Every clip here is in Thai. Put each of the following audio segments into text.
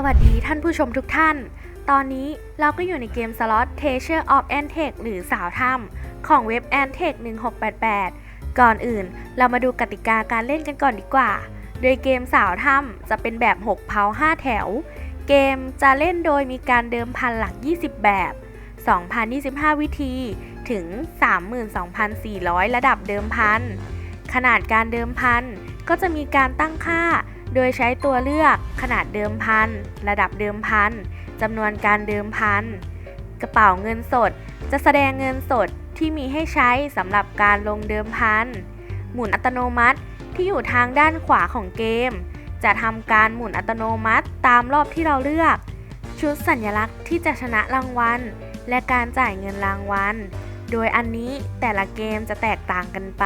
สวัสดีท่านผู้ชมทุกท่าน ตอนนี้เราก็อยู่ในเกมสล็อต t e a s u r e of Antech หรือสาวถ้ำของเว็บ Antech 1688 ก่อนอื่นเรามาดูกติกาการเล่นกันก่อนดีกว่า โดยเกมสาวถ้ำจะเป็นแบบ 6เพา5 แถว เกมจะเล่นโดยมีการเดิมพันหลัก 20 แบบ 2,025 วิธีถึง 32,400 ระดับเดิมพัน ขนาดการเดิมพันก็จะมีการตั้งค่า โดยใช้ตัวเลือกขนาดเดิมพัน ระดับเดิมพันจำนวนการเดิมพัน กระเป๋าเงินสด จะแสดงเงินสดที่มีให้ใช้สำหรับการลงเดิมพัน หมุนอัตโนมัติที่อยู่ทางด้านขวาของเกม จะทำการหมุนอัตโนมัติตามรอบที่เราเลือก ชุดสัญลักษณ์ที่จะชนะรางวัล และการจ่ายเงินรางวัล โดยอันนี้แต่ละเกมจะแตกต่างกันไป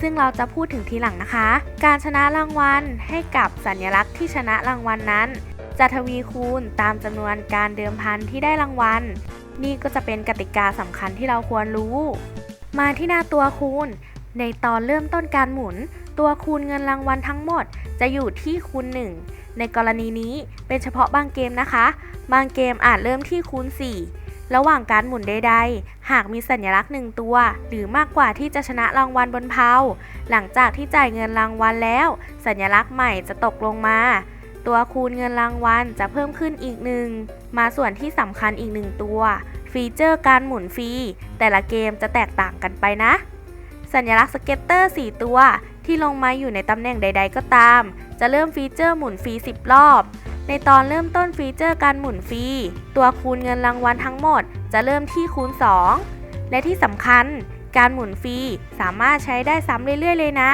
ซึ่งเราจะพูดถึงทีหลังนะคะ การชนะรางวัลให้กับสัญลักษณ์ที่ชนะรางวัลนั้น จะทวีคูณตามจำนวนการเดิมพันที่ได้รางวัล นี่ก็จะเป็นกติกาสำคัญที่เราควรรู้ มาที่หน้าตัวคูณ ในตอนเริ่มต้นการหมุน ตัวคูณเงินรางวัลทั้งหมด จะอยู่ที่คูณ 1 ในกรณีนี้เป็นเฉพาะบางเกมนะคะ บางเกมอาจเริ่มที่คูณ 4 ระหว่างการหมุนใดๆ หากมีสัญลักษณ์หนึ่งตัว หรือมากกว่าที่จะชนะรางวัลบนเพาหลังจากที่จ่ายเงินรางวัลแล้ว สัญลักษณ์ใหม่จะตกลงมา ตัวคูณเงินรางวัลจะเพิ่มขึ้นอีกหนึ่ง มาส่วนที่สำคัญอีกหนึ่งตัว ฟีเจอร์การหมุนฟรีแต่ละเกมจะแตกต่างกันไปนะ สัญลักษณ์สเก็ตเตอร์ 4 ตัว ที่ลงมาอยู่ในตำแหน่งใด ๆ ก็ตาม จะเริ่มฟีเจอร์หมุนฟรี10 รอบ ในตอนเริ่มต้นฟีเจอร์การหมุนฟรี ตัวคูณเงินรางวัลทั้งหมด จะเริ่มที่คูณ 2 และที่สำคัญ การหมุนฟรีสามารถใช้ได้ซ้ำเรื่อยๆ เลยนะ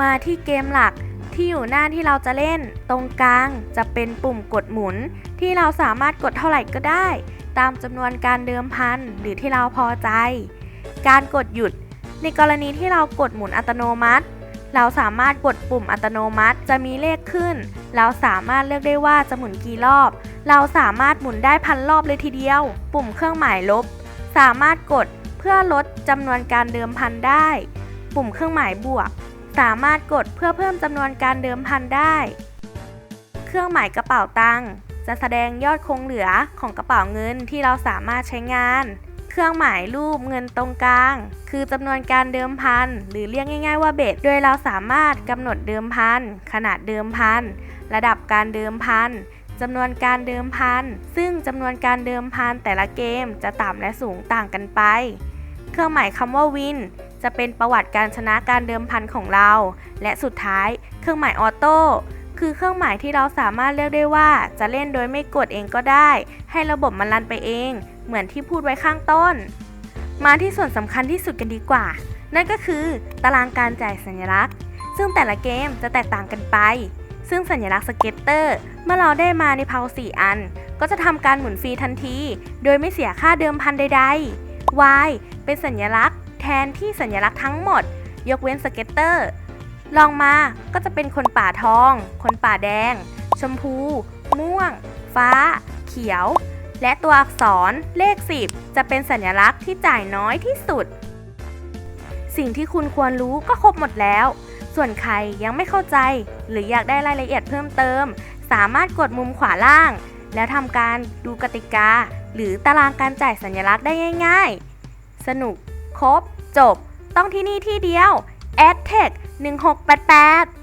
มาที่เกมหลักที่อยู่หน้าที่เราจะเล่น ตรงกลางจะเป็นปุ่มกดหมุน ที่เราสามารถกดเท่าไหร่ก็ได้ ตามจำนวนการเดิมพันหรือที่เราพอใจ การกดหยุด ในกรณีที่เรากดหมุนอัตโนมัติ เราสามารถกดปุ่มอัตโนมัติจะมีเลขขึ้น เราสามารถเลือกได้ว่าจะหมุนกี่รอบ เราสามารถหมุนได้พันรอบเลยทีเดียว ปุ่มเครื่องหมายลบ สามารถกดเพื่อลดจำนวนการเดิมพันได้ ปุ่มเครื่องหมายบวก สามารถกดเพื่อเพิ่มจำนวนการเดิมพันได้ เครื่องหมายกระเป๋าตังค์จะแสดงยอดคงเหลือของกระเป๋าเงินที่เราสามารถใช้งาน เครื่องหมายรูปเงินตรงกลาง คือจำนวนการเดิมพัน หรือเรียกง่าย ๆ ว่าเบ็ดโดยเราสามารถกำหนดเดิมพัน ขนาดเดิมพัน ระดับการเดิมพันจำนวนการเดิมพัน ซึ่งจำนวนการเดิมพันแต่ละเกมจะต่ำและสูงต่างกันไป เครื่องหมายคำว่าวิน จะเป็นประวัติการชนะการเดิมพันของเรา และสุดท้าย เครื่องหมายออโต้ คือเครื่องหมายที่เราสามารถเลือกได้ว่า จะเล่นโดยไม่กดเองก็ได้ ให้ระบบมันรันไปเอง เหมือนที่พูดไว้ข้างต้น มาที่ส่วนสำคัญที่สุดกันดีกว่า นั่นก็คือ ตารางการจ่ายสัญลักษณ์ ซึ่งแต่ละเกมจะแตกต่างกันไป ซึ่งสัญลักษณ์สเก็ตเตอร์ เมื่อเราได้มาในเพา4อัน ก็จะทำการหมุนฟรีทันที โดยไม่เสียค่าเดิมพันใดๆ Y เป็นสัญลักษณ์ แทนที่สัญลักษณ์ทั้งหมด ยกเว้นสเก็ตเตอร์ ลองมาก็จะเป็นคนป่าทอง คนป่าแดง ชมพู ม่วง ฟ้า เขียว และตัวอักษรเลข 10 จะเป็นสัญลักษณ์ที่จ่ายน้อยที่สุด สิ่งที่คุณควรรู้ก็ครบหมดแล้ว ส่วนใครยังไม่เข้าใจ หรืออยากได้รายละเอียดเพิ่มเติม สามารถกดมุมขวาล่าง แล้วทำการดูกติกา หรือตารางการจ่ายสัญลักษณ์ได้ง่าย ๆ สนุก ครบ จบ ต้องที่นี่ที่เดียว a d t e c h 1688